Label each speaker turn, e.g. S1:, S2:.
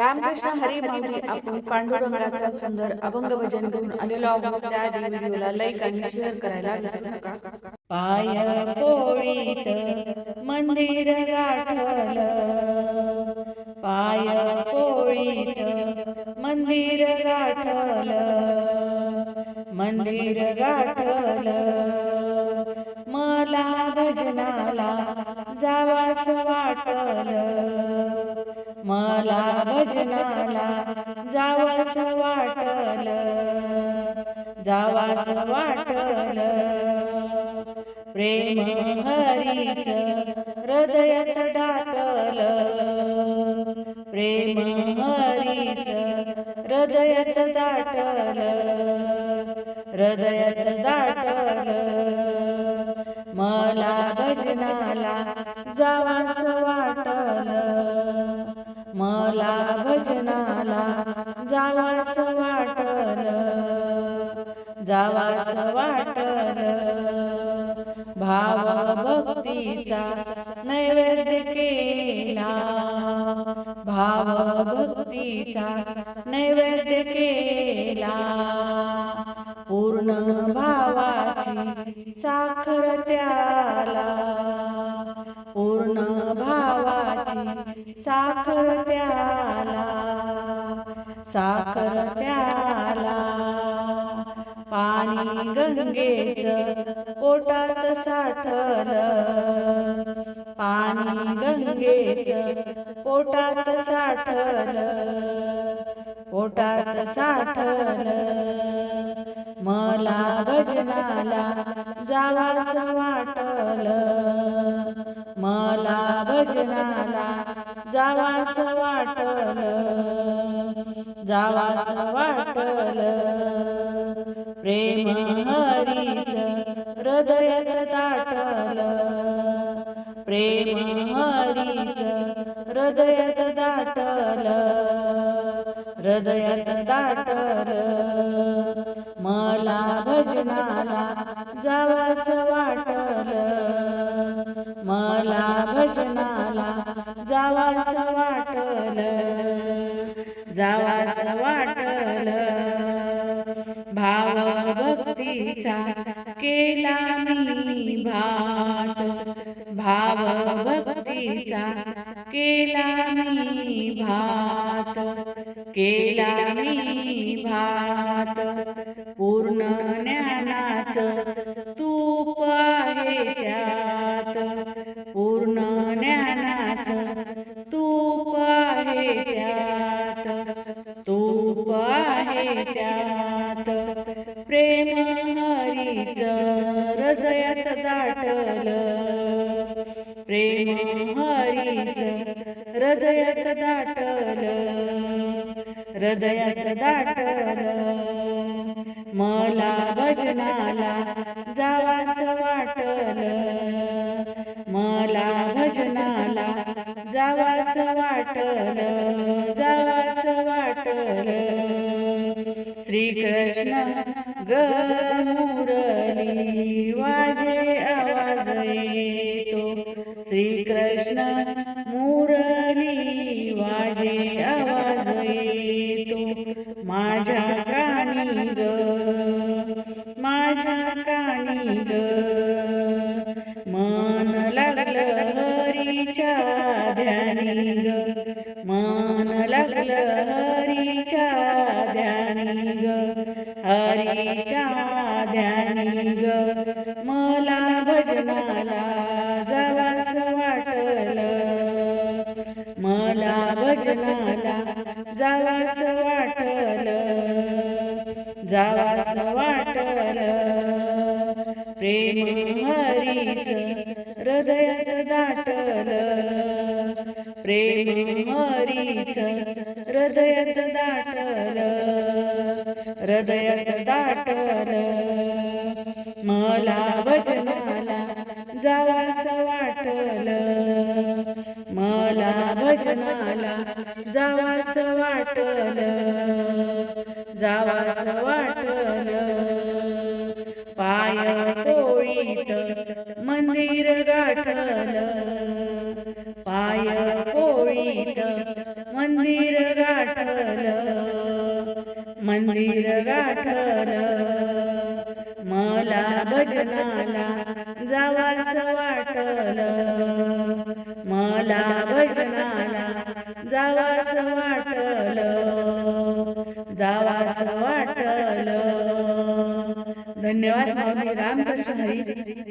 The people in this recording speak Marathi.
S1: रामकृष्ण हरी माऊली आपण पांडुरंगाचा सुंदर अभंग भजन घेऊन आलेलो आहोत. त्या व्हिडिओला लाईक आणि शेअर करायला विसरू नका. पाय पोळीत मंदिर गाठल. पाय पोळीत मंदिर गाठल. मंदिर गाठल. मला भजनाला जावास वाटल. मला भजनाला जावास वाटल. जावास वाटल. प्रेम हरीच हृदयात डाटल. प्रेम हरीच हृदयात दाटल हृदयात दाटल मला भजनाला जावास वाटल. मला भजनाला जावास वाटल. जावास वाटल. भाव भक्तीचा नैवेद्य केला. भाव भक्तीचा नैवेद्य केला. पूर्ण भावाची साखर त्याला. पूर्ण साखर त्याला साखर त्याला. पाणी गंगेच पोटात साठल. पाणी गंगेच पोटात साठल. पोटात साठल. मला भजनाला जावास वाटल. मला भजनाला जावास वाटल जावास वाटल. प्रेम हरीच हृदयत दाटल. प्रेम हरीच हृदयत दाटल. हृदयात दाटल. मला भजनाला जावा जावास वाटल. जावास वाटल. भाव भक्तीचा केला मी भात. भाव भक्तीचा केला मी भात. केला मी भात. पूर्ण ज्ञानाच तूप रूप आहे त्यात प्रेम हरीच हृदयात दाटल. प्रेम हरीच हृदयात दाटल. हृदयात दाटल. मला भजनाला जावास वाटल. मला भजनाला जावास वाटल. जावास श्रीकृष्ण गमुरली वाजे आवाज येतो. श्रीकृष्ण ध्यानी ग हरीच्या ध्यानी ग मला भजनाला जावास वाटल. मला भजनाला जावास वाटलं जावास वाटल. प्रेम हरीच हृदयात दाटलं. प्रेम हरीच हृदयात दाटल हृदयात दाटल. मला भजनाला जावास वाटल मला भजनाला जावास वाटल जावास वाटल. पाय पोळीत मंदिर गाठल मंदिर गाठल मला भजनाला जावास वाटल. मला भजनाला जावास वाटल. जावास वाटल. धन्यवाद माऊली. रामकृष्ण हरी